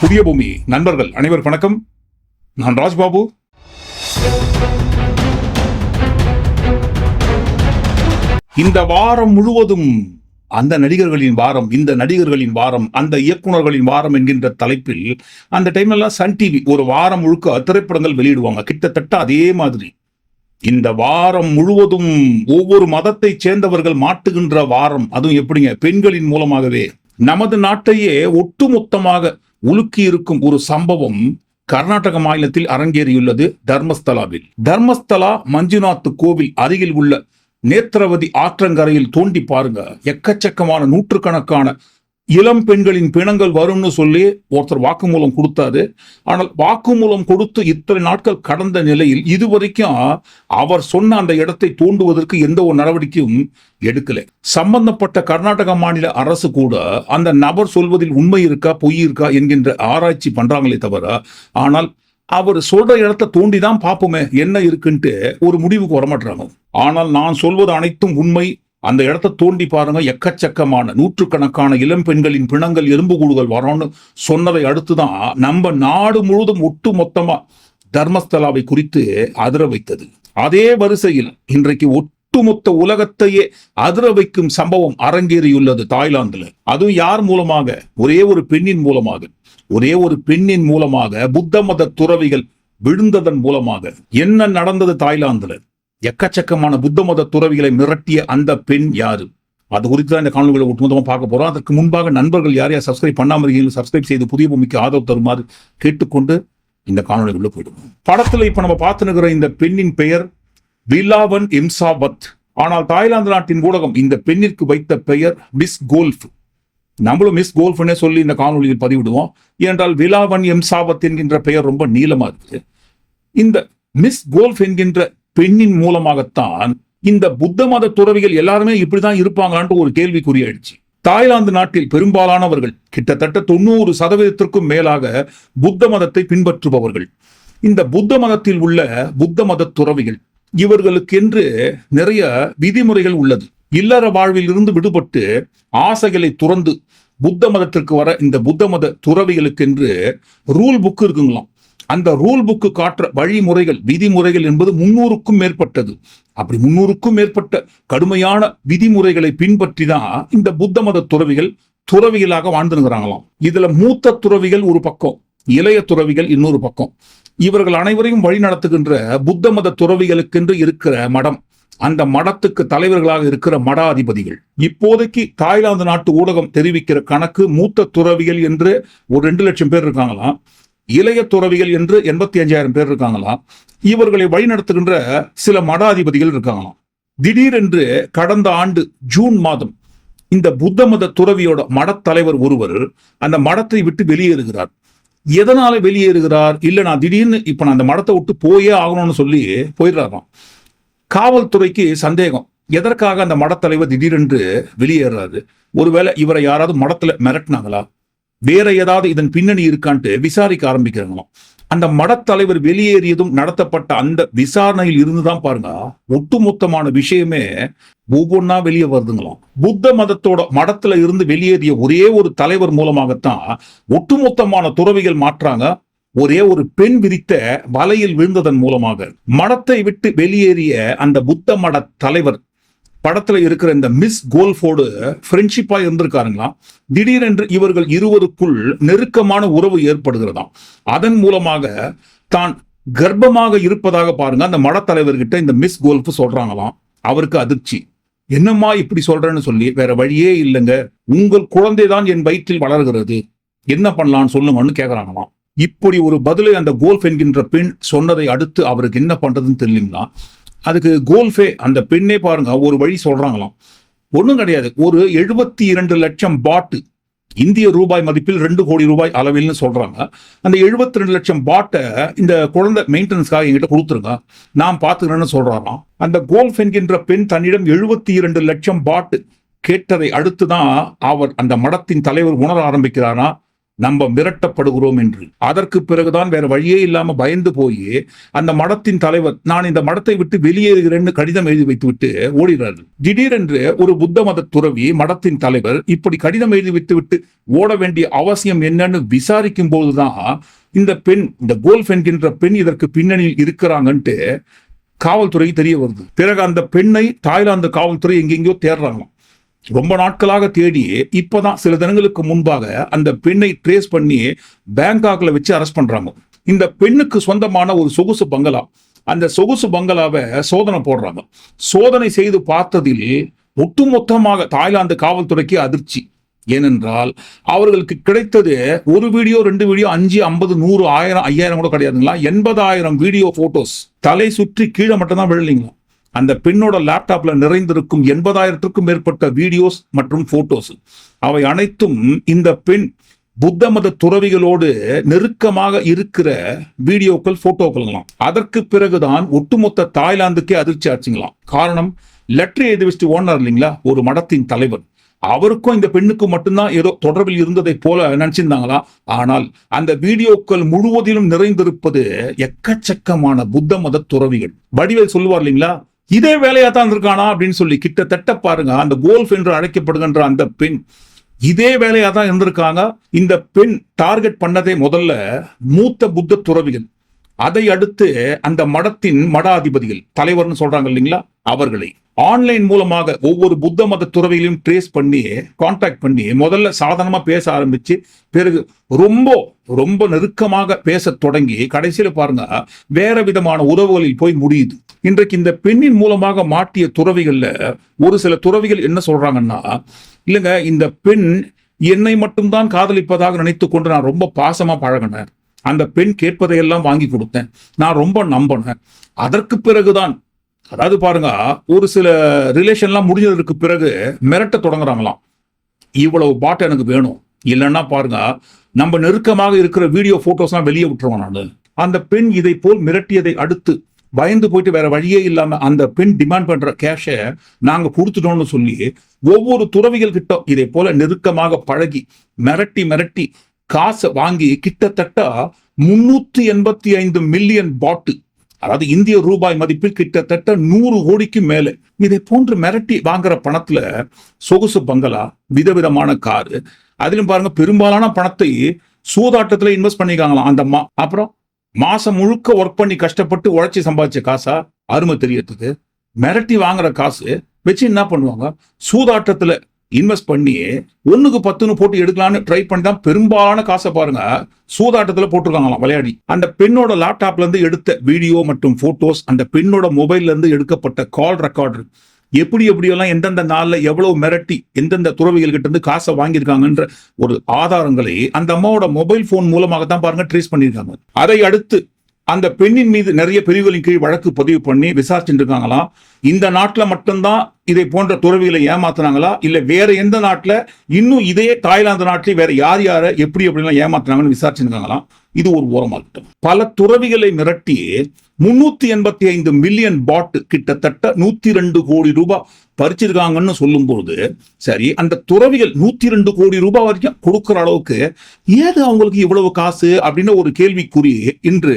புதிய பூமி. நண்பர்கள் அனைவர் வணக்கம். நான் ராஜ்பாபு. இந்த வாரம் முழுவதும் அந்த நடிகர்களின் வாரம் இந்த நடிகர்களின் வாரம் அந்த இயக்குனர்களின் வாரம் என்கின்ற தலைப்பில் அந்த டைம்ல எல்லாம் சன் டிவி ஒரு வாரம் முழுக்க திரைப்படங்கள் வெளியிடுவாங்க. கிட்டத்தட்ட அதே மாதிரி. இந்த வாரம் முழுவதும் ஒவ்வொரு மதத்தை சேர்ந்தவர்கள் மாட்டுகின்ற வாரம் அதுவும் எப்படிங்க? பெண்களின் மூலமாகவே. நமது நாட்டையே ஒட்டுமொத்தமாக உலுக்கி இருக்கும் ஒரு சம்பவம் கர்நாடக மாநிலத்தில் அரங்கேறியுள்ளது தர்மஸ்தலாவில். தர்மஸ்தலா மஞ்சுநாத் கோவில் அருகில் உள்ள நேத்திரவதி ஆற்றங்கரையில் தோண்டி பாருங்க. எக்கச்சக்கமான நூற்றுக்கணக்கான இளம் பெண்களின் பிணங்கள் வரும்னு சொல்லி ஒருத்தர் வாக்குமூலம் கொடுத்தாரு. ஆனால் வாக்குமூலம் கொடுத்து இத்தனை நாட்கள் கடந்த நிலையில் இதுவரைக்கும் அவர் சொன்ன அந்த இடத்தை தூண்டுவதற்கு எந்த ஒரு நடவடிக்கையும் எடுக்கலை. சம்பந்தப்பட்ட கர்நாடக மாநில அரசு கூட அந்த நபர் சொல்வதில் உண்மை இருக்கா பொய் இருக்கா என்கின்ற ஆராய்ச்சி பண்றாங்களே தவிர ஆனால் அவர் சொல்ற இடத்த தோண்டி தான் பார்ப்போமே என்ன இருக்குன்ட்டு ஒரு முடிவுக்கு வரமாட்டாங்க ஆனால் நான் சொல்வது அனைத்தும் உண்மை அந்த இடத்த தோண்டி பாருங்க எக்கச்சக்கமான நூற்றுக்கணக்கான இளம் பெண்களின் பிணங்கள் எலும்புகூடுகள் வரோன்னு சொன்னதை அடுத்துதான் நம்ம நாடு முழுதும் ஒட்டு மொத்தமா தர்மஸ்தலாவை குறித்து அதிர வைத்தது. அதே வரிசையில் இன்றைக்கு ஒட்டுமொத்த உலகத்தையே அதிர வைக்கும் சம்பவம் அரங்கேறியுள்ளது தாய்லாந்துல. அதுவும் யார் மூலமாக? ஒரே ஒரு பெண்ணின் மூலமாக. ஒரே ஒரு பெண்ணின் மூலமாக புத்த மத துறவிகள் விழுந்ததன் மூலமாக. என்ன நடந்தது தாய்லாந்துல? எக்கச்சக்கமான புத்த மத துறவிகளை மிரட்டிய அந்த பெண் யாரு? அது குறித்து தான் இந்த காணொலிகளை ஒட்டுமொத்தமாக பார்க்க போறோம். அதற்கு முன்பாக நண்பர்கள் யார் யார் சப்ஸ்கிரைப் பண்ணாமல் இருக்கீங்களோ சப்ஸ்கிரைப் செய்து புதிய பூமிக்கு ஆதரவு தருமாறு கேட்டுக்கொண்டு இந்த காணொலிக்குள்ள போயிடுவோம். படத்துல இப்ப நம்ம பார்த்துனுகிற இந்த பெண்ணின் பெயர் விலாவன் இம்சாபத் ஆனால் தாய்லாந்து நாட்டின் ஊடகம் இந்த பெண்ணிற்கு வைத்த பெயர் மிஸ் கோல்ஃப். நம்மளும் மிஸ் கோல்ஃப்னே சொல்லி இந்த காணொலியில் பதிவிடுவோம். ஏனென்றால் விலாவன் எம்சாபத் என்கின்ற பெயர் ரொம்ப நீளமா இருக்கு இந்த மிஸ் கோல்ஃப் என்கின்ற பெண்ணின் மூலமாகத்தான் இந்த புத்த மத துறவிகள் எல்லாருமே இப்படிதான் இருப்பாங்களான்ட்டு ஒரு கேள்விக்குறியாயிடுச்சு. தாய்லாந்து நாட்டில் பெரும்பாலானவர்கள் கிட்டத்தட்ட தொண்ணூறு சதவீதத்திற்கும் மேலாக புத்த மதத்தை பின்பற்றுபவர்கள். இந்த புத்த மதத்தில் உள்ள புத்த மத துறவிகள் இவர்களுக்கென்று நிறைய விதிமுறைகள் உள்ளது. இல்லற வாழ்வில் இருந்து விடுபட்டு ஆசைகளை துறந்து புத்த மதத்திற்கு வர இந்த புத்த மத துறவிகளுக்கென்று ரூல் புக் இருக்குங்களாம். அந்த ரூல் புக்கு காட்டுற வழிமுறைகள் விதிமுறைகள் என்பது முன்னூறுக்கும் மேற்பட்டது. அப்படி முன்னூறுக்கும் மேற்பட்ட கடுமையான விதிமுறைகளை பின்பற்றி தான் இந்த புத்த மத துறவிகள் துறவிகளாக வாழ்ந்துருக்கிறாங்களாம். இதுல மூத்த துறவிகள் ஒரு பக்கம் இளைய துறவிகள் இன்னொரு பக்கம். இவர்கள் அனைவரையும் வழி நடத்துகின்ற புத்த மத துறவிகளுக்கென்று இருக்கிற மடம் அந்த மடத்துக்கு தலைவர்களாக இருக்கிற மடாதிபதிகள். இப்போதைக்கு தாய்லாந்து நாட்டு ஊடகம் தெரிவிக்கிற கணக்கு மூத்த துறவிகள் என்று ஒரு ரெண்டு லட்சம் பேர் இருக்காங்களாம். இளைய துறவிகள் என்று எண்பத்தி அஞ்சாயிரம் பேர் இருக்காங்களாம். இவர்களை வழிநடத்துகின்ற சில மடாதிபதிகள் இருக்காங்களாம். திடீரென்று கடந்த ஆண்டு ஜூன் மாதம் இந்த புத்த மத துறவியோட மடத்தலைவர் ஒருவர் அந்த மடத்தை விட்டு வெளியேறுகிறார். எதனால வெளியேறுகிறார்? இல்ல நான் திடீர்னு இப்ப நான் அந்த மடத்தை விட்டு போயே ஆகணும்னு சொல்லி போயிடுறாராம். காவல்துறைக்கு சந்தேகம். எதற்காக அந்த மடத்தலைவர் திடீரென்று வெளியேறாரு? ஒருவேளை இவரை யாராவது மடத்துல மிரட்டினாங்களா? வேற ஏதாவது இதன் பின்னணி இருக்கான்ட்டு விசாரிக்க ஆரம்பிக்கிறாங்களாம். அந்த மடத்தலைவர் வெளியேறியதும் நடத்தப்பட்ட அந்த விசாரணையில் இருந்துதான் பாருங்க ஒட்டுமொத்தமான விஷயமே ஒவ்வொன்னா வெளியே வருதுங்களாம். புத்த மதத்தோட மடத்துல இருந்து வெளியேறிய ஒரே ஒரு தலைவர் மூலமாகத்தான் ஒட்டுமொத்தமான துறவிகள் மாற்றாங்க ஒரே ஒரு பெண் விரித்த வலையில் விழுந்ததன் மூலமாக. மடத்தை விட்டு வெளியேறிய அந்த புத்த மட தலைவர் படத்துல இருக்கிற இந்த மிஸ் கோல்ஃபோர்டு ஃப்ரெண்ட்ஷிப்பா இருந்திருக்காருங்களாம். திடீரென்று இவர்கள் இருவருக்குள் நெருக்கமான உறவு ஏற்படுகிறதாம். அதன் மூலமாக தான் கர்ப்பமாக இருப்பதாக பாருங்க அந்த மடத்தலைவர்கிட்ட இந்த மிஸ் கோல்ஃப் சொல்றாங்களாம். அவருக்கு அதிர்ச்சி. என்னம்மா இப்படி சொல்றேன்னு சொல்லி வேற வழியே இல்லைங்க. உங்கள் குழந்தைதான் என் வயிற்றில் வளர்கிறது. என்ன பண்ணலாம்னு சொல்லுங்கன்னு கேட்கறாங்களாம் இப்படி ஒரு பதிலை அந்த கோல்ஃப் என்கின்ற பெண் சொன்னதை அடுத்து அவருக்கு என்ன பண்றதுன்னு தெரியலீங்களா? அதுக்கு கோல்ஃபே அந்த பெண்ணே பாருங்க ஒரு வழி சொல்றாங்களாம். ஒன்றும் கிடையாது. ஒரு எழுபத்தி இரண்டு லட்சம் பாட்டு இந்திய ரூபாய் மதிப்பில் ரெண்டு கோடி ரூபாய் அளவில்னு சொல்றாங்க. அந்த எழுபத்தி ரெண்டு லட்சம் பாட்டை இந்த குழந்தை மெயின்டெனன்ஸ்க்காக எங்கிட்ட கொடுத்துருங்க. நான் பார்த்துக்கிறேன்னு சொல்றாராம். அந்த கோல்ஃப் என்கின்ற பெண் தன்னிடம் எழுபத்தி இரண்டு லட்சம் பாட்டு கேட்டதை அடுத்து தான் அவர் அந்த மடத்தின் தலைவர் உணர ஆரம்பிக்கிறாரா? நம்ம மிரட்டப்படுகிறோம் என்று. அதற்கு பிறகுதான் வேற வழியே இல்லாம பயந்து போய் அந்த மடத்தின் தலைவர் நான் இந்த மடத்தை விட்டு வெளியேறுகிறேன்னு கடிதம் எழுதி வைத்து விட்டு ஓடுகிறார் திடீரென்று ஒரு புத்த மத துறவி மடத்தின் தலைவர் இப்படி கடிதம் எழுதி வைத்து விட்டு ஓட வேண்டிய அவசியம் என்னன்னு விசாரிக்கும் போதுதான் இந்த பெண் இந்த கோல்ஃப் என்கின்ற பெண் இதற்கு பின்னணியில் இருக்கிறாங்கன்ட்டு காவல்துறை தெரிய வருது. பிறகு அந்த பெண்ணை தாய்லாந்து காவல்துறை எங்கெங்கயோ தேடுறாங்களாம். ரொம்ப நாட்களாக தேடி இப்போதான் சில தினங்களுக்கு முன்பாக அந்த பெண்ணை ட்ரேஸ் பண்ணி பேங்காக்ல வச்சு அரெஸ்ட் பண்றாங்க. இந்த பெண்ணுக்கு சொந்தமான ஒரு சொகுசு பங்களா. அந்த சொகுசு பங்களாவை சோதனை போடுறாங்க. சோதனை செய்து பார்த்ததில் ஒட்டுமொத்தமாக தாய்லாந்து காவல்துறைக்கு அதிர்ச்சி. ஏனென்றால் அவர்களுக்கு கிடைத்தது ஒரு வீடியோ ரெண்டு வீடியோ அஞ்சு ஐம்பது நூறு ஆயிரம் ஐயாயிரம் கூட கிடையாதுங்களா? எண்பதாயிரம் வீடியோ போட்டோஸ் தலை சுற்றி கீழே மட்டும்தான் விழலைங்களா? அந்த பெண்ணோட லேப்டாப்ல நிறைந்திருக்கும் எண்பதாயிரத்திற்கும் மேற்பட்ட வீடியோஸ் மற்றும் போட்டோஸ் அவை அனைத்தும் இந்த பெண் புத்த மத துறவிகளோடு நெருக்கமாக இருக்கிற வீடியோக்கள் போட்டோக்கள்லாம் அதற்கு பிறகுதான் ஒட்டுமொத்த தாய்லாந்துக்கே அதிர்ச்சி ஆச்சுங்களாம் காரணம் லெட்டர் எழுதி வச்சுட்டு ஓனர் இல்லைங்களா? ஒரு மடத்தின் தலைவர். அவருக்கும் இந்த பெண்ணுக்கும் மட்டும்தான் ஏதோ தொடர்பில் இருந்ததை போல நினைச்சிருந்தாங்களா? ஆனால் அந்த வீடியோக்கள் முழுவதிலும் நிறைந்திருப்பது எக்கச்சக்கமான புத்த மத துறவிகள். வடிவேல் சொல்லுவார் இல்லைங்களா? இதே வேலையா தான் இருந்திருக்கானா அப்படின்னு சொல்லி கிட்டத்தட்ட பாருங்க அந்த கோல்ஃப் என்று அழைக்கப்படுகின்ற அந்த பெண் இதே வேலையா தான் இருந்திருக்காங்க. இந்த பெண் டார்கெட் பண்ணதே முதல்ல மூத்த புத்த துறவிகள். அதை அடுத்து அந்த மடத்தின் மடாதிபதிகள் தலைவர்னு சொல்றாங்க இல்லைங்களா? அவர்களை. ஆன்லைன் மூலமாக ஒவ்வொரு புத்த மத துறவிகளையும் ட்ரேஸ் பண்ணி காண்டாக்ட் பண்ணி முதல்ல சாதாரணமாக பேச ஆரம்பித்து பிறகு ரொம்ப ரொம்ப நெருக்கமாக பேசத் தொடங்கி கடைசியில் பாருங்க வேற விதமான உறவுகளில் போய் முடியுது. இன்றைக்கு இந்த பெண்ணின் மூலமாக மாட்டிய துறவிகளில் ஒரு சில துறவிகள் என்ன சொல்றாங்கன்னா இல்லைங்க இந்த பெண் என்னை மட்டும்தான் காதலிப்பதாக நினைத்து கொண்டு நான் ரொம்ப பாசமாக பழகினேன். அந்த பெண் கேட்பதையெல்லாம் வாங்கி கொடுத்தேன். நான் ரொம்ப நம்பினேன். அதற்கு பிறகுதான் அதாவது பாருங்க ஒரு சில ரிலேஷன்லாம் முடிஞ்சதற்கு பிறகு மிரட்ட தொடங்குறாங்களாம். இவ்வளவு பாட்டு எனக்கு வேணும். இல்லைன்னா பாருங்க நம்ம நெருக்கமாக இருக்கிற வீடியோ போட்டோஸ்லாம் வெளியே விட்டுருவோம் நான். அந்த பெண் இதை போல் மிரட்டியதை அடுத்து பயந்து போயிட்டு வேற வழியே இல்லாம அந்த பெண் டிமாண்ட் பண்ற கேஷை நாங்க கொடுத்துட்டோம்னு சொல்லி ஒவ்வொரு துறவிகள் கிட்ட இதை போல நெருக்கமாக பழகி மிரட்டி மிரட்டி காசை வாங்கி கிட்டத்தட்ட முன்னூத்தி எண்பத்தி ஐந்து மில்லியன் பாட்டு அதாவது இந்திய ரூபாய் மதிப்பில் கிட்டத்தட்ட நூறு கோடிக்கு மேல. இதை போன்று மிரட்டி வாங்குற பணத்துல சொகுசு பங்களா விதவிதமான காரு அதிலும் பாருங்க பெரும்பாலான பணத்தை சூதாட்டத்துல இன்வெஸ்ட் பண்ணிருக்காங்களாம் அந்த அப்புறம் மாசம் முழுக்க ஒர்க் பண்ணி கஷ்டப்பட்டு உழைச்சி சம்பாதிச்ச காசா? அருமை தெரியறதுக்கு மிரட்டி வாங்குற காசு வச்சு என்ன பண்ணுவாங்க? சூதாட்டத்துல இன்வெஸ்ட் பண்ணி ஒன்றுக்கு பத்துன்னு போட்டு எடுக்கலாம்னு ட்ரை பண்ணி தான் பெரும்பாலான காசை பாருங்க சூதாட்டத்தில் போட்டிருக்காங்களாம் விளையாடி. அந்த பெண்ணோட லேப்டாப்ல இருந்து எடுத்த வீடியோ மற்றும் போட்டோஸ் அந்த பெண்ணோட மொபைல்ல இருந்து எடுக்கப்பட்ட கால் ரெக்கார்டு எப்படி எப்படியெல்லாம் எந்தெந்த நாளில் எவ்வளவு மிரட்டி எந்தெந்த துறவிகள் கிட்ட இருந்து காசை வாங்கியிருக்காங்கன்ற ஒரு ஆதாரங்களை அந்த அம்மாவோட மொபைல் போன் மூலமாக தான் பாருங்க ட்ரேஸ் பண்ணியிருக்காங்க. அதை அடுத்து அந்த பெண்ணின் மீது நிறைய பிரிவுகளின் கீழ் வழக்கு பதிவு பண்ணி விசாரிச்சுட்டு இருக்காங்களாம் இந்த நாட்டுல மட்டும்தான் இதை போன்ற துறவிகளை ஏமாத்துனாங்களா? இல்ல வேற எந்த நாட்டுல இன்னும் இதே தாய்லாந்து நாட்டிலே வேற யார் யார எப்படி எப்படிலாம் ஏமாத்துனாங்கன்னு விசாரிச்சுருக்காங்களாம் இது ஒரு ஓரமாகட்டும். பல துறவிகளை மிரட்டி முன்னூத்தி எண்பத்தி ஐந்து மில்லியன் பாட்டு கிட்டத்தட்ட நூத்தி ரெண்டு கோடி ரூபாய் பறிச்சிருக்காங்கன்னு சொல்லும்போது சரி அந்த துறவிகள் நூத்தி ரெண்டு கோடி ரூபாய் வரைக்கும் கொடுக்கிற அளவுக்கு ஏது அவங்களுக்கு இவ்வளவு காசு அப்படின்னு ஒரு கேள்விக்குறி இன்று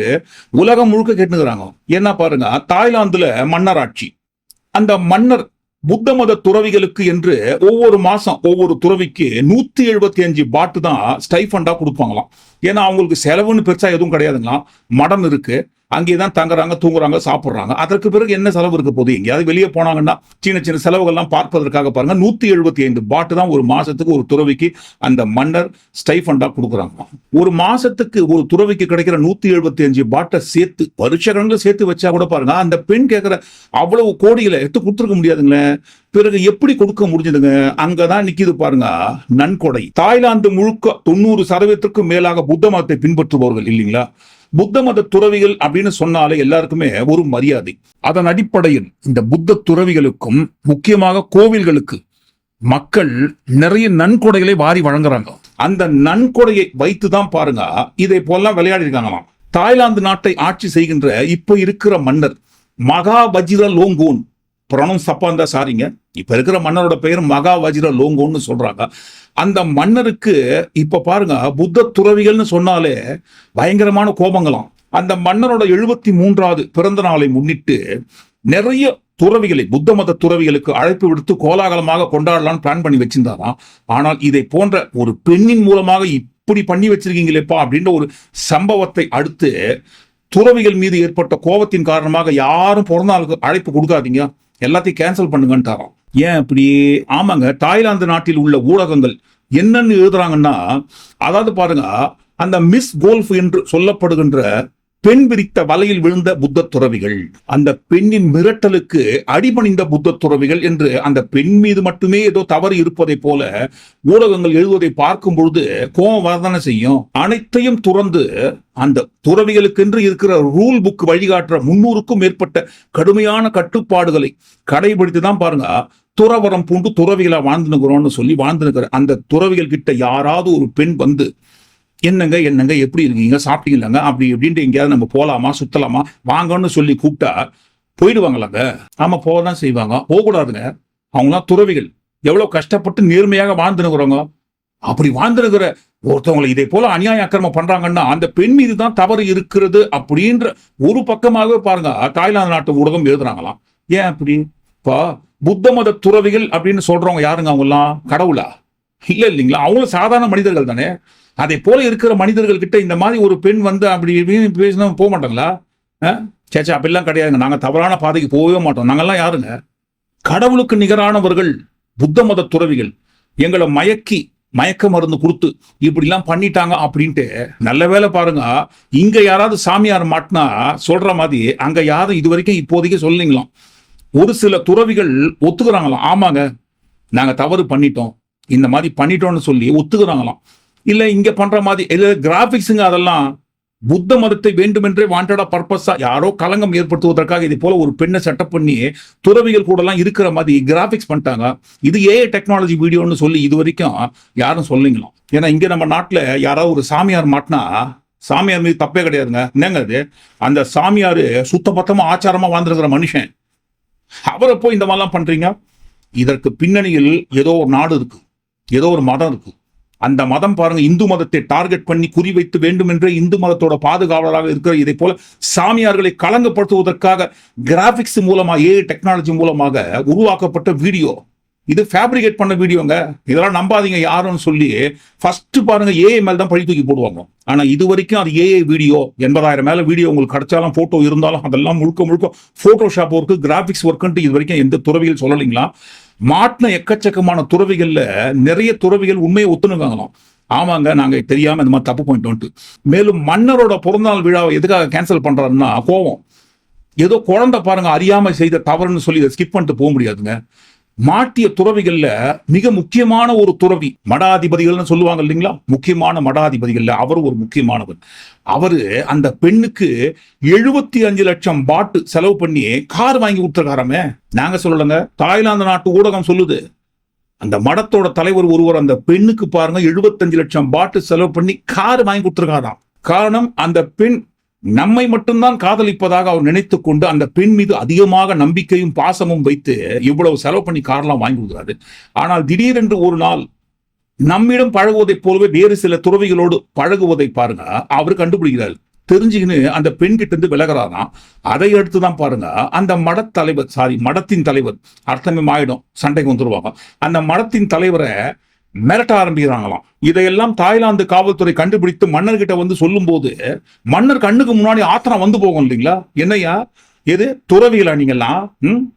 உலகம் முழுக்க கேட்டுக்கிறாங்க. என்ன பாருங்க தாய்லாந்துல மன்னராட்சி. அந்த மன்னர் புத்த மத துறவிகளுக்கு என்று ஒவ்வொரு மாசம் ஒவ்வொரு துறவிக்கு நூத்தி எழுபத்தி அஞ்சு பாட்டு தான் ஸ்டைஃபண்டா கொடுப்பாங்களாம். ஏன்னா அவங்களுக்கு செலவுன்னு பெருசா எதுவும் கிடையாதுங்களா மடம் இருக்கு. அங்கே தான் தங்குறாங்க தூங்குறாங்க சாப்பிடுறாங்க. அதற்கு பிறகு என்ன செலவு இருக்க போது எங்கேயாவது வெளியே போனாங்கன்னா சின்ன சின்ன செலவுகள்லாம் பார்ப்பதற்காக பாருங்க நூத்தி எழுபத்தி ஐந்து பாட்டு தான் ஒரு மாசத்துக்கு ஒரு துறவிக்கு அந்த மன்னர் ஸ்டைஃபண்டா கொடுக்குறாங்க. ஒரு மாசத்துக்கு ஒரு துறவிக்கு கிடைக்கிற நூத்தி எழுபத்தி அஞ்சு பாட்டை சேர்த்து வருஷ கணக்கில் சேர்த்து வச்சா கூட பாருங்க அந்த பெண் கேட்கிற அவ்வளவு கோடிகளை எடுத்து கொடுத்துருக்க முடியாதுங்களே. பிறகு எப்படி கொடுக்க முடிஞ்சதுங்க? அங்கதான் நிக்குது பாருங்க நன்கொடை. தாய்லாந்து முழுக்க தொண்ணூறு சதவீதத்திற்கும் மேலாக புத்த மதத்தை பின்பற்றுபவர்கள் இல்லைங்களா? புத்த மத துறவிகள் அப்படின்னு சொன்னாலே எல்லாருக்குமே ஒரு மரியாதை. அதன் அடிப்படையில் இந்த புத்த துறவிகளுக்கும் முக்கியமாக கோவில்களுக்கு மக்கள் நிறைய நன்கொடைகளை வாரி வழங்குறாங்க. அந்த நன்கொடையை வைத்து தான் பாருங்க இதை போலாம் விளையாடி இருக்காங்களாம் தாய்லாந்து நாட்டை ஆட்சி செய்கின்ற இப்ப இருக்கிற மன்னர் மகா வஜிர லோங்கோன் பிரணம் தப்பா இருந்தா சாரிங்க. இப்போ இருக்கிற மன்னரோட பெயர் மகா வஜிர லோங்கோன்னு சொல்றாங்க. அந்த மன்னருக்கு இப்ப பாருங்க புத்த துறவிகள்னு சொன்னாலே பயங்கரமான கோபங்களாம். அந்த மன்னரோட எழுபத்தி மூன்றாவது பிறந்த நாளை முன்னிட்டு நிறைய துறவிகளை புத்த மத துறவிகளுக்கு அழைப்பு விடுத்து கோலாகலமாக கொண்டாடலாம்னு பிளான் பண்ணி வச்சிருந்தாராம். ஆனால் இதை போன்ற ஒரு பெண்ணின் மூலமாக இப்படி பண்ணி வச்சிருக்கீங்களேப்பா அப்படின்ற ஒரு சம்பவத்தை அடுத்து துறவிகள் மீது ஏற்பட்ட கோபத்தின் காரணமாக யாரும் பிறந்த நாளுக்கு அழைப்பு கொடுக்காதீங்க. எல்லாத்தையும் கேன்சல் பண்ணுங்கன்ட்டாராம். ஏன் இப்படி? ஆமாங்க தாய்லாந்து நாட்டில் உள்ள ஊடகங்கள் என்னன்னு எழுதுறாங்கன்னா அதாவது பாருங்க அந்த மிஸ் கோல்ஃப் என்று சொல்லப்படுகின்ற பெண் விரித்த வலையில் விழுந்த புத்த துறவிகள் அந்த பெண்ணின் மிரட்டலுக்கு அடிபணிந்த புத்த துறவிகள் என்று அந்த பெண் மீது மட்டுமே ஏதோ தவறு இருப்பதை போல ஊடகங்கள் எழுதுவதை பார்க்கும் பொழுது கோபம் வரதானே செய்யும்? அனைத்தையும் துறந்து அந்த துறவிகளுக்கென்று இருக்கிற ரூல் புக் வழிகாட்டுற முன்னூறுக்கும் மேற்பட்ட கடுமையான கட்டுப்பாடுகளை கடைபிடித்து தான் பாருங்க துறவரம் பூண்டு துறவிகளா வாழ்ந்துனுக்கிறோம்னு சொல்லி வாழ்ந்துனுக்கிற அந்த துறவிகள் கிட்ட யாராவது ஒரு பெண் வந்து என்னங்க என்னங்க எப்படி இருக்கீங்க? சாப்பிட்டீங்களாங்க? அப்படி எப்படின்ட்டு எங்கேயாவது நம்ம போகலாமா சுத்தலாமா? வாங்கன்னு சொல்லி கூப்பிட்டா போயிடுவாங்களாங்க. ஆமா போக தான் செய்வாங்க. போகக்கூடாதுங்க. அவங்களாம் துறவிகள். எவ்வளவு கஷ்டப்பட்டு நேர்மையாக வாழ்ந்துனுக்குறவங்க அப்படி வாழ்ந்துருக்கிற ஒருத்தவங்களை இதே போல அநியாய அக்கிரமம் பண்றாங்கன்னா அந்த பெண் மீது தான் தவறு இருக்கிறது அப்படின்ற ஒரு பக்கமாகவே பாருங்க தாய்லாந்து நாட்டு ஊடகம் எழுதுறாங்களாம். ஏன் அப்படி? இப்போ புத்த மத துறவிகள் அப்படின்னு சொல்றவங்க யாருங்க அவங்கெல்லாம்? கடவுளா? இல்ல இல்லைங்களா? அவங்களும் சாதாரண மனிதர்கள் தானே? அதை போல இருக்கிற மனிதர்கள் கிட்ட இந்த மாதிரி ஒரு பெண் வந்து அப்படி இப்படின்னு பேசினா போக மாட்டாங்களா? சேச்சா அப்படிலாம் கிடையாதுங்க நாங்கள் தவறான பாதைக்கு போகவே மாட்டோம். நாங்கள்லாம் யாருங்க? கடவுளுக்கு நிகரானவர்கள் புத்த மத துறவிகள். எங்களை மயக்கி மயக்க மருந்து கொடுத்து இப்படிலாம் பண்ணிட்டாங்க அப்படின்ட்டு நல்ல வேளை பாருங்க. இங்க யாராவது சாமியார் மாட்டினா சொல்ற மாதிரி அங்க யாரும் இது வரைக்கும் இப்போதைக்கு சொல்லிங்களாம் ஒரு சில துறவிகள் ஒத்துக்கிறாங்களாம். ஆமாங்க. நாங்க தவறு பண்ணிட்டோம். இந்த மாதிரி பண்ணிட்டோம்னு சொல்லி ஒத்துக்கிறாங்களாம். இல்லை இங்கே பண்ணுற மாதிரி இல்லை கிராஃபிக்ஸுங்க அதெல்லாம் புத்த மதத்தை வேண்டுமென்றே வாண்டடா பர்பஸா யாரோ களங்கம் ஏற்படுத்துவதற்காக இது போல ஒரு பெண்ணை செட்டப் பண்ணி துறவிகள் கூட எல்லாம் இருக்கிற மாதிரி கிராஃபிக்ஸ் பண்ணிட்டாங்க. இது ஏ டெக்னாலஜி வீடியோன்னு சொல்லி இது வரைக்கும் யாரும் சொல்லிங்களாம் ஏன்னா இங்க நம்ம நாட்டில் யாராவது ஒரு சாமியார் மாட்டினா சாமியார் மீது தப்பே கிடையாதுங்க. என்னங்க அது? அந்த சுத்த சுத்தபத்தமா ஆச்சாரமா வாழ்ந்துருக்கிற மனுஷன். அவரை போய் இந்த மாதிரிலாம் பண்றீங்க? இதற்கு பின்னணியில் ஏதோ ஒரு நாடு இருக்கு. ஏதோ ஒரு மதம் இருக்கு. அந்த மதம் பாருங்க இந்து மதத்தை டார்கெட் பண்ணி குறிவைத்து வேண்டுமென்றே இந்து மதத்தோட பாதுகாவலராக இருக்கிற இதை போல சாமியார்களை களங்கப்படுத்துவதற்காக கிராபிக்ஸ் மூலமாக ஏ டெக்னாலஜி மூலமாக உருவாக்கப்பட்ட வீடியோ இது ஃபேப்ரிகேட் பண்ண வீடியோங்க. இதெல்லாம் நம்பாதீங்க யாருன்னு சொல்லி ஃபர்ஸ்ட் பாருங்க ஏஐ மேல தான் பழி தூக்கி போடுவாங்க. ஆனா இது வரைக்கும் அது ஏஐ வீடியோ எண்பதாயிரம் மேல வீடியோ உங்களுக்கு கிடைச்சாலும் போட்டோ இருந்தாலும் அதெல்லாம் முழுக்க முழுக்க போட்டோஷாப் ஒர்க்கு கிராஃபிக்ஸ் ஒர்க்குன்ட்டு இது வரைக்கும் எந்த துறவிகள் சொல்லலைங்களா? மாட்டின எக்கச்சக்கமான துறவிகள்ல நிறைய துறவிகள் உண்மையை ஒத்துணுக்காங்களாம் ஆமாங்க நாங்க தெரியாம இந்த மாதிரி தப்பு பண்ணிட்டோம்ட்டு மேலும் மன்னரோட பிறந்தநாள் விழாவை எதுக்காக கேன்சல் பண்ணுறாருன்னா கோவம். ஏதோ குழந்தை பாருங்க அறியாமல் செய்த தவறுன்னு சொல்லி இதை ஸ்கிப் பண்ணிட்டு போக முடியாதுங்க. மாட்டிய துறவிகள்ல மிக முக்கியமான ஒரு துறவி மடாதிபதிகள்னு சொல்லுவாங்க இல்லைங்களா? முக்கியமான மடாதிபதிகள்ல அவர் ஒரு முக்கியமானவர். அவரு அந்த பெண்ணுக்கு எழுபத்தி அஞ்சு லட்சம் பாட்டு செலவு பண்ணி கார் வாங்கி கொடுத்துருக்காராமே. நாங்க சொல்லலைங்க. தாய்லாந்து நாட்டு ஊடகம் சொல்லுது. அந்த மடத்தோட தலைவர் ஒருவர் அந்த பெண்ணுக்கு பாருங்க 75 லட்சம் பாட்டு செலவு பண்ணி கார் வாங்கி கொடுத்துருக்காராம். காரணம் அந்த பெண் நம்மை மட்டும்தான் காதலிப்பதாக அவர் நினைத்து கொண்டு அந்த பெண் மீது அதிகமாக நம்பிக்கையும் பாசமும் வைத்து இவ்வளவு செலவு பண்ணி கார்லாம் வாங்கி கொடுக்குறாரு. ஆனால் திடீரென்று ஒரு நாள் நம்மிடம் பழகுவதைப் போலவே வேறு சில துறவிகளோடு பழகுவதை பாருங்க. அவர் கண்டுபிடிக்கிறார். தெரிஞ்சுக்கின்னு அந்த பெண் கிட்ட இருந்து விலகிறாராம். அதை அடுத்து தான் பாருங்க. அந்த மடத் தலைவர் சாரி மடத்தின் தலைவர் அர்த்தமே ஆயிடும் சண்டைக்கு வந்துருவாங்க. அந்த மடத்தின் தலைவரை மிரட்ட ஆரம்பிக்கிறாங்களாம். இதையெல்லாம் தாய்லாந்து காவல்துறை கண்டுபிடித்து மன்னர்கிட்ட வந்து சொல்லும்போது மன்னர் கண்ணுக்கு முன்னாடி ஆத்திரம் வந்து போகும் இல்லைங்களா? என்னையா எது? துறவிகளா நீங்கெல்லாம்? ம்?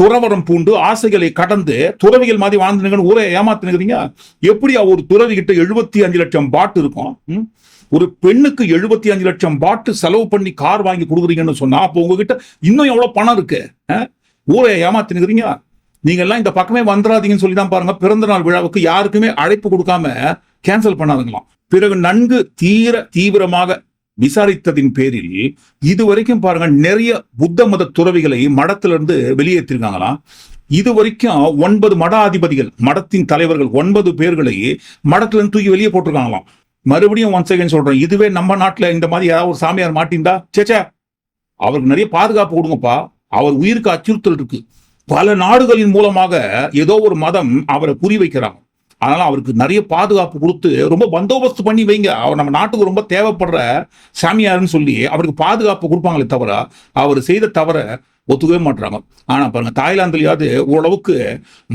துறவரம் பூண்டு ஆசைகளை கடந்து துறவிகள் மாதிரி வாழ்ந்துருங்கன்னு ஊரை ஏமாத்துனுங்கிறீங்க? எப்படியா ஒரு துறவி கிட்ட எழுபத்தி அஞ்சு லட்சம் பாட்டு இருக்கும்? ம்? ஒரு பெண்ணுக்கு எழுபத்தி அஞ்சு லட்சம் பாட்டு செலவு பண்ணி கார் வாங்கி கொடுக்குறீங்கன்னு சொன்னா அப்போ உங்ககிட்ட இன்னும் எவ்வளவு பணம் இருக்கு? ஊரை ஏமாத்துனுங்கிறீங்க? நீங்க எல்லாம் இந்த பக்கமே வந்துடாதீங்கன்னு சொல்லி தான் பாருங்க. பிறந்த நாள் விழாவுக்கு யாருக்குமே அழைப்பு கொடுக்காம கேன்சல் பண்ணாதுங்களாம். பிறகு நன்கு தீர தீவிரமாக விசாரித்ததின் பேரில் இது வரைக்கும் பாருங்க நிறைய புத்த மத துறவிகளை மடத்திலிருந்து வெளியேற்றிருக்காங்களாம். இது வரைக்கும் ஒன்பது மட அதிபதிகள் மடத்தின் தலைவர்கள் ஒன்பது பேர்களை மடத்திலிருந்து தூக்கி வெளியே போட்டிருக்காங்களாம். மறுபடியும் ஒன் செகண்ட் சொல்றேன் இதுவே நம்ம நாட்டுல இந்த மாதிரி யாராவது ஒரு சாமியார் மாட்டின்டா சேச்சே அவருக்கு நிறைய பாதுகாப்பு கொடுங்கப்பா. அவர் உயிருக்கு அச்சுறுத்தல் இருக்கு. பல நாடுகளின் மூலமாக ஏதோ ஒரு மதம் அவரை குறி வைக்கிறாங்க. அதனால அவருக்கு நிறைய பாதுகாப்பு கொடுத்து ரொம்ப பந்தோபஸ்து பண்ணி வைங்க. அவர் நம்ம நாட்டுக்கு ரொம்ப தேவைப்படுற சாமியாருன்னு சொல்லி அவருக்கு பாதுகாப்பு கொடுப்பாங்களே தவிர அவர் செய்த தவிர ஒத்துக்கவே மாட்டுறாங்க ஆனா பாருங்க தாய்லாந்துலயாவது ஓரளவுக்கு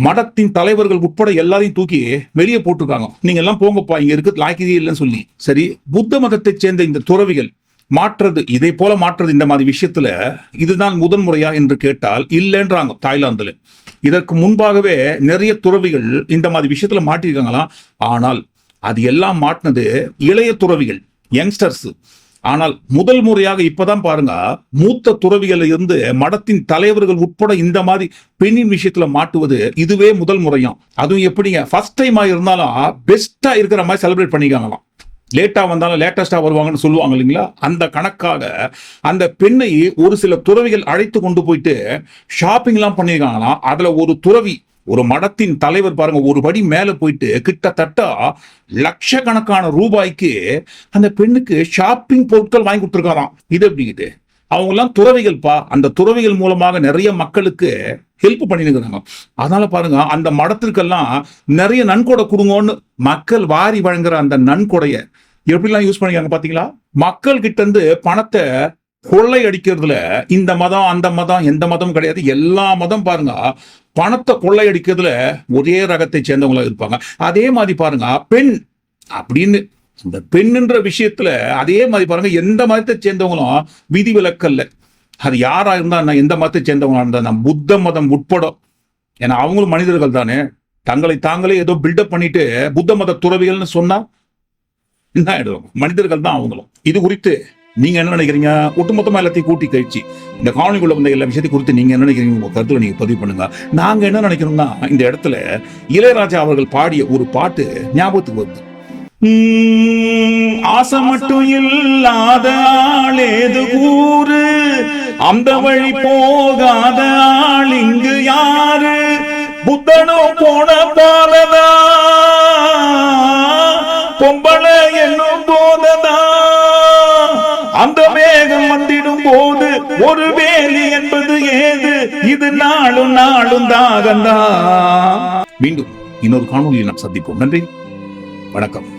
மடத்தின் தலைவர்கள் உட்பட எல்லாரையும் தூக்கி வெளியே போட்டிருக்காங்க. நீங்க எல்லாம் போங்கப்பா இங்க இருக்கு லாய்க்கதே இல்லைன்னு சொல்லி. சரி புத்த மதத்தைச் சேர்ந்த இந்த துறவிகள் மாற்றுறது இதை போல மாற்றுறது இந்த மாதிரி விஷயத்துல இதுதான் முதன் முறையா என்று கேட்டால் இல்லைன்றாங்க தாய்லாந்துல. இதற்கு முன்பாகவே நிறைய துறவிகள் இந்த மாதிரி விஷயத்துல மாட்டிருக்காங்களாம் ஆனால் அது எல்லாம் மாட்டினது இளைய துறவிகள் யங்ஸ்டர்ஸ் ஆனால் முதல் முறையாக இப்பதான் பாருங்க மூத்த துறவிகள் இருந்து மடத்தின் தலைவர்கள் உட்பட இந்த மாதிரி பெண்ணின் விஷயத்துல மாட்டுவது இதுவே முதல் முறையும். அதுவும் எப்படிங்க? ஃபர்ஸ்ட் டைமா இருந்தாலும் பெஸ்டா இருக்கிற மாதிரி செலிப்ரேட் பண்ணிக்காங்களாம் லேட்டா வந்தாலும் லேட்டஸ்டா வருவாங்கன்னு சொல்லுவாங்க இல்லைங்களா? அந்த கணக்காக அந்த பெண்ணை ஒரு சில துறவிகள் அழைத்து கொண்டு போயிட்டு ஷாப்பிங்லாம் பண்ணியிருக்காங்கன்னா அதுல ஒரு துறவி ஒரு மடத்தின் தலைவர் பாருங்க ஒரு படி மேல போயிட்டு கிட்டத்தட்ட லட்சக்கணக்கான ரூபாய்க்கு அந்த பெண்ணுக்கு ஷாப்பிங் பொருட்கள் வாங்கி கொடுத்துருக்காராம். இது எப்படி இது? அவங்கெல்லாம் துறவிகள்ப்பா. அந்த துறவிகள் மூலமாக நிறைய மக்களுக்கு ஹெல்ப் பண்ணிருக்கிறாங்க அதனால பாருங்க அந்த மடத்திற்கெல்லாம் நிறைய நன்கொடை கொடுங்கன்னு மக்கள் வாரி வழங்குற அந்த நன்கொடைய எப்படிலாம் யூஸ் பண்ணிக்காங்க பாத்தீங்களா? மக்கள் கிட்ட இருந்து பணத்தை கொள்ளை அடிக்கிறதுல இந்த மதம் அந்த மதம் எந்த மதம் கிடையாது. எல்லா மதம் பாருங்க பணத்தை கொள்ளை அடிக்கிறதுல ஒரே ரகத்தை சேர்ந்தவங்களா இருப்பாங்க. அதே மாதிரி பாருங்க பெண் அப்படின்னு இந்த பெண்ணுன்ற விஷயத்துல அதே மாதிரி பாருங்க எந்த மதத்தை சேர்ந்தவங்களும் விதி விலக்கல்ல. அது யாரா இருந்தா என்ன எந்த மதத்தை சேர்ந்தவங்களா இருந்தா நான் புத்த மதம் உட்பட ஏன்னா அவங்களும் மனிதர்கள் தானே. தங்களை தாங்களே ஏதோ பில்டப் பண்ணிட்டு புத்த மத துறவிகள்னு சொன்னா என்ன ஆயிடும்? மனிதர்கள் தான் அவங்களும். இது குறித்து நீங்க என்ன நினைக்கிறீங்க? ஒட்டுமொத்தமா எல்லாத்தையும் கூட்டி கழிச்சு இந்த காணொலிக்குள்ள வந்த எல்லா விஷயத்தை குறித்து நீங்க என்ன நினைக்கிறீங்க? உங்க கருத்துல நீங்க பதிவு பண்ணுங்க. நாங்க என்ன நினைக்கிறோம்னா இந்த இடத்துல இளையராஜா அவர்கள் பாடிய ஒரு பாட்டு ஞாபகத்துக்கு வருது. ஆசை மட்டும் இல்லாத ஆளேது கூறு? அந்த வழி போகாத ஆள் இங்கு யாரு? புத்தனோ போன பாலதா பொம்பளை என்னும் போததா? அந்த மேகம் வந்திடும் போது ஒரு வேலி என்பது ஏது? இது நாளும் நாளும் தாகந்தா. மீண்டும் இன்னொரு காணொலியில் நாம் சந்திப்போம். நன்றி. வணக்கம்.